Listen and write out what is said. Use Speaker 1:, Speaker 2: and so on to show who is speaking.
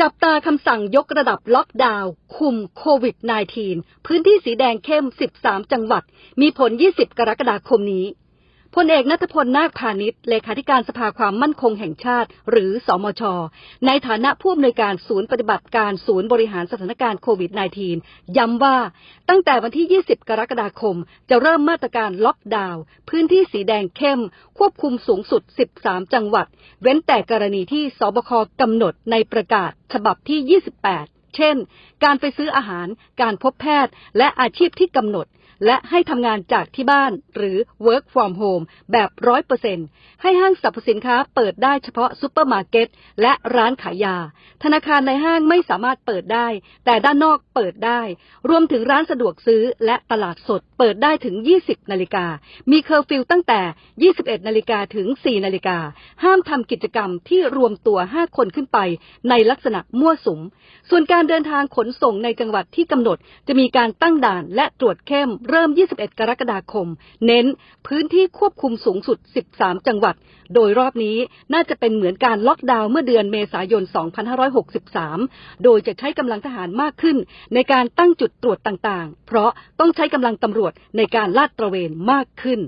Speaker 1: จับตาคำสั่งยกระดับล็อกดาวน์คุมโควิด -19 พื้นที่สีแดงเข้ม 13 จังหวัด มีผล 20 กรกฎาคมนี้ พลเอกนัทพลนาคพาณิชย์เลขาธิการสภาความมั่นคงแห่งชาติ หรือสอมช ในฐานะผู้อำนวยการศูนย์ปฏิบัติการศูนย์บริหารสถานการณ์โควิด -19 ย้ำว่าตั้งแต่วันที่ 20 กรกฎาคม จะเริ่มมาตรการล็อกดาวน์พื้นที่สีแดงเข้ม ควบคุมสูงสุด 13 จังหวัด เว้นแต่กรณีที่สบคกำหนดในประกาศฉบับที่ 28เช่น การไปซื้ออาหาร การพบแพทย์ และอาชีพที่กำหนด และให้ทำงานจากที่บ้านหรือ work from home แบบร้อยเปอร์เซ็นให้ห้างสรรพสินค้าเปิดได้เฉพาะซูเปอร์มาร์เก็ตและร้านขายยา ธนาคารในห้างไม่สามารถเปิดได้ แต่ด้านนอกเปิดได้ รวมถึงร้านสะดวกซื้อและตลาดสดเปิดได้ถึง 20 นาฬิกา มีเคอร์ฟิวตั้งแต่ 21 นาฬิกาถึง 4 นาฬิกา ห้ามทำกิจกรรมที่รวมตัว 5 คนขึ้นไป ในลักษณะมั่วสุม ส่วนการเดินทางขนส่งในจังหวัดที่กำหนดจะมีการตั้งด่านและตรวจเข้มเริ่ม 21 กรกฎาคม เน้นพื้นที่ควบคุมสูงสุด 13 จังหวัด โดยรอบนี้น่าจะเป็นเหมือนการล็อกดาวน์เมื่อเดือนเมษายน 2563 โดยจะใช้กำลังทหารมากขึ้น ในการตั้งจุดตรวจต่างๆ เพราะต้องใช้กำลังตำรวจในการลาดตระเวนมากขึ้น